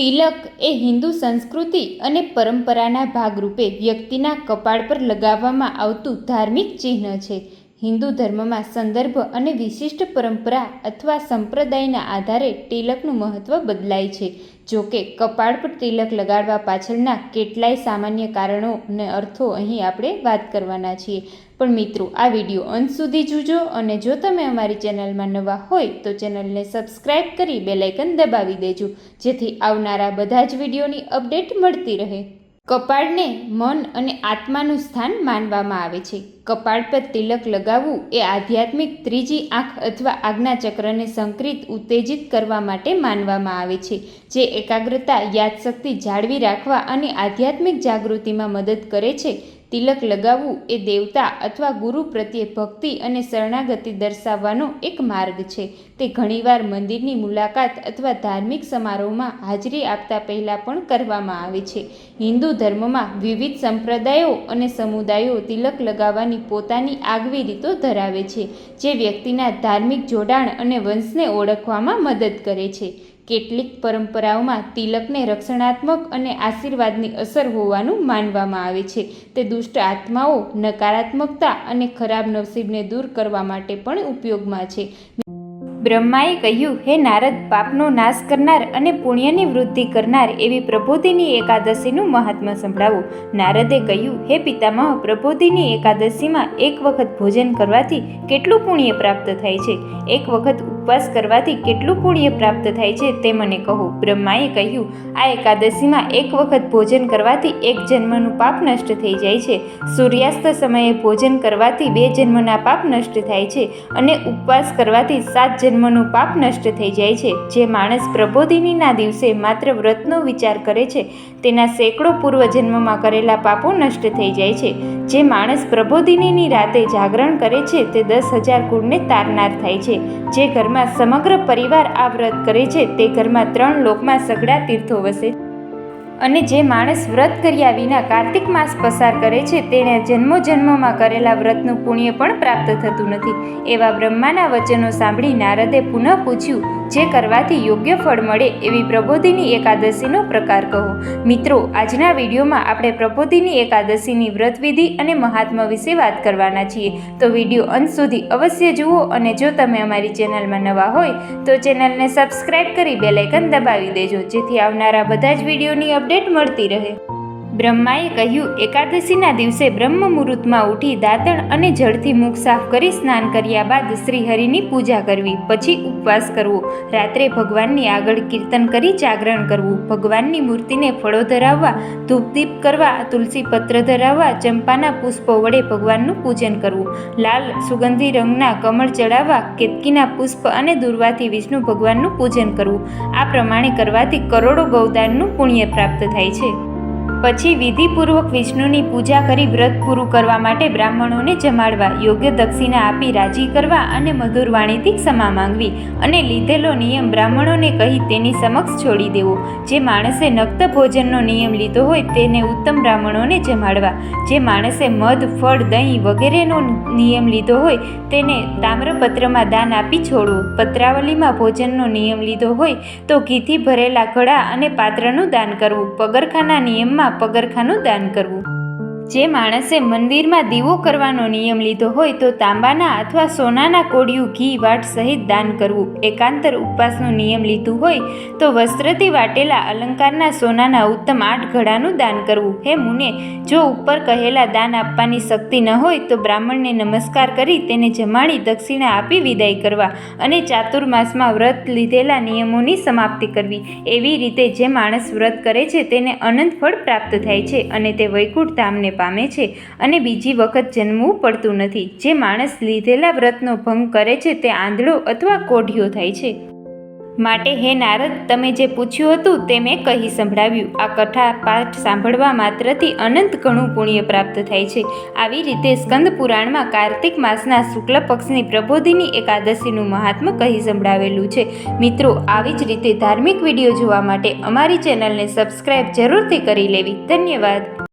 તિલક એ હિન્દુ સંસ્કૃતિ અને પરંપરાના ભાગરૂપે વ્યક્તિના કપાળ પર લગાવવામાં આવતું ધાર્મિક ચિહ્ન છે. હિન્દુ ધર્મમાં સંદર્ભ અને વિશિષ્ટ પરંપરા અથવા સંપ્રદાયના આધારે તિલકનું મહત્ત્વ બદલાય છે. જો કે, કપાળ પર તિલક લગાડવા પાછળના કેટલાય સામાન્ય કારણો અને અર્થો અહીં આપણે વાત કરવાના છીએ. પણ મિત્રો, આ વીડિયો અંત સુધી જોજો અને જો તમે અમારી ચેનલમાં નવા હોય તો ચેનલને સબસ્ક્રાઈબ કરી બેલાઇકન દબાવી દેજો. જેથી આવનારા બધા જ વિડીયોની અપડેટ મળતી રહે. કપાળને મન અને આત્માનું સ્થાન માનવામાં આવે છે. કપાળ પર તિલક લગાવવું એ આધ્યાત્મિક ત્રીજી આંખ અથવા આજ્ઞાચક્રને સંકરિત, ઉત્તેજિત કરવા માટે માનવામાં આવે છે, જે એકાગ્રતા, યાદશક્તિ જાળવી રાખવા અને આધ્યાત્મિક જાગૃતિમાં મદદ કરે છે. તિલક લગાવવું એ દેવતા અથવા ગુરુ પ્રત્યે ભક્તિ અને શરણાગતિ દર્શાવવાનો એક માર્ગ છે. તે ઘણીવાર મંદિરની મુલાકાત અથવા ધાર્મિક સમારોહમાં હાજરી આપતા પહેલાં પણ કરવામાં આવે છે. હિન્દુ ધર્મમાં વિવિધ સંપ્રદાયો અને સમુદાયો તિલક લગાવવાની પોતાની આગવી રીતો ધરાવે છે, જે વ્યક્તિના ધાર્મિક જોડાણ અને વંશને ઓળખવામાં મદદ કરે છે. કેટલીક પરંપરાઓમાં તિલકને રક્ષણાત્મક અને આશીર્વાદની અસર હોવાનું માનવામાં આવે છે. તે દુષ્ટ આત્માઓ નકારાત્મકતા અને ખરાબ નસીબને દૂર કરવા માટે પણ ઉપયોગમાં છે. બ્રહ્માએ કહ્યું, હે નારદ, પાપનો નાશ કરનાર અને પુણ્યની વૃદ્ધિ કરનાર એવી પ્રબોધિની એકાદશીનું મહાત્મા સંભળાવો. નારદે કહ્યું, હે પિતામહ, પ્રબોધિની એકાદશીમાં એક વખત ભોજન કરવાથી કેટલું પુણ્ય પ્રાપ્ત થાય છે? એક વખત ઉપવાસ કરવાથી કેટલું પુણ્ય પ્રાપ્ત થાય છે તે મને કહો. બ્રહ્માએ કહ્યું, આ એકાદશીમાં એક વખત ભોજન કરવાથી એક જન્મનું પાપ નષ્ટ થઈ જાય છે. સૂર્યાસ્ત સમયે ભોજન કરવાથી બે જન્મના પાપ નષ્ટ થાય છે અને ઉપવાસ કરવાથી સાત જન્મનું પાપ નષ્ટ થઈ જાય છે. જે માણસ પ્રબોધિનીના દિવસે માત્ર વ્રતનો વિચાર કરે છે, તેના સેંકડો પૂર્વજન્મમાં કરેલા પાપો નષ્ટ થઈ જાય છે. જે માણસ પ્રબોધિનીની રાતે જાગરણ કરે છે, તે દસ હજાર કુળને તારનાર થાય છે. જે ઘરમાં સમગ્ર પરિવાર આ વ્રત કરે છે. તે ઘરમાં ત્રણ લોકમાં સઘળા તીર્થો વસે. અને જે માણસ વ્રત કર્યા વિના કાર્તિક માસ પસાર કરે છે તેને જન્મો જન્મમાં કરેલા વ્રતનું પુણ્ય પણ પ્રાપ્ત થતું નથી. એવા બ્રહ્માના વચનો સાંભળી નારદે પુનઃ પૂછ્યું જે કરવાથી યોગ્ય ફળ મળે એવી પ્રબોધિની એકાદશીનો પ્રકાર કહો. મિત્રો, આજના વિડીયોમાં આપણે પ્રબોધિની એકાદશીની વ્રતવિધિ અને મહાત્મા વિશે વાત કરવાના છીએ. તો વીડિયો અંત સુધી અવશ્ય જુઓ અને જો તમે અમારી ચેનલમાં નવા હોય, તો ચેનલને સબસ્ક્રાઈબ કરી બેલાઇકન દબાવી દેજો, જેથી આવનારા બધા જ વિડીયોની અપડેટ મળતી રહે. બ્રહ્માએ કહ્યું, એકાદશીના દિવસે બ્રહ્મ મુહૂર્તમાં ઉઠી દાંતણ અને જળથી મુખ સાફ કરી સ્નાન કર્યા બાદ શ્રીહરિની પૂજા કરવી, પછી ઉપવાસ કરવો. રાત્રે ભગવાનની આગળ કીર્તન કરી જાગરણ કરવું. ભગવાનની મૂર્તિને ફળો ધરાવવા, ધૂપદીપ કરવા, તુલસી પત્ર ધરાવવા, ચંપાના પુષ્પો વડે ભગવાનનું પૂજન કરવું. લાલ સુગંધી રંગના કમળ ચડાવવા, કેતકીના પુષ્પ અને દુર્વાથી વિષ્ણુ ભગવાનનું પૂજન કરવું. આ પ્રમાણે કરવાથી કરોડો ગૌદાનનું પુણ્ય પ્રાપ્ત થાય છે. પછી વિધિપૂર્વક વિષ્ણુની પૂજા કરી વ્રત પૂરું કરવા માટે બ્રાહ્મણોને જમાડવા યોગ્ય દક્ષિણા આપી રાજી કરવા અને મધુર વાણીથી ક્ષમા માંગવી અને લીધેલો નિયમ બ્રાહ્મણોને કહી તેની સમક્ષ છોડી દેવો. જે માણસે નક્ત ભોજનનો નિયમ લીધો હોય તેને ઉત્તમ બ્રાહ્મણોને જમાડવા. જે માણસે મધ, ફળ, દહીં વગેરેનો નિયમ લીધો હોય તેને તામ્રપત્રમાં દાન આપી છોડવું. પત્રાવલીમાં ભોજનનો નિયમ લીધો હોય તો ઘીથી ભરેલા ઘડા અને પાત્રનું દાન કરવું. પગરખાના નિયમમાં પગરખાનું દાન કરવું. જે માણસે મંદિરમાં દીવો કરવાનો નિયમ લીધો હોય તો તાંબાના અથવા સોનાના કોડિયું ઘી, વાટ સહિત દાન કરવું. એકાંતર ઉપવાસનો નિયમ લીધું હોય તો વસ્ત્રથી વાટેલા અલંકારના સોનાના ઉત્તમ આઠ ઘડાનું દાન કરવું. હે મુને, જો ઉપર કહેલા દાન આપવાની શક્તિ ન હોય તો બ્રાહ્મણને નમસ્કાર કરી તેને જમાડી દક્ષિણા આપી વિદાય કરવા અને ચાતુર્માસમાં વ્રત લીધેલા નિયમોની સમાપ્તિ કરવી. એવી રીતે જે માણસ વ્રત કરે છે તેને અનંત ફળ પ્રાપ્ત થાય છે અને તે વૈકુંઠ ધામને પામે છે અને બીજી વખત જન્મવું પડતું નથી. જે માણસ લીધેલા વ્રતનો ભંગ કરે છે તે આંધળો અથવા કોઢિયો થાય છે. માટે હે નારદ, તમે જે પૂછ્યું હતું તે મેં કહી સંભળાવ્યું. આ કથા પાઠ સાંભળવા માત્રથી અનંત ઘણું પુણ્ય પ્રાપ્ત થાય છે. આવી રીતે સ્કંદ પુરાણમાં કાર્તિક માસના શુક્લ પક્ષની પ્રબોધિની એકાદશીનું મહાત્મ કહી સંભળાવેલું છે. મિત્રો, આવી જ રીતે ધાર્મિક વીડિયો જોવા માટે અમારી ચેનલને સબસ્ક્રાઈબ જરૂરથી કરી લેવી. ધન્યવાદ.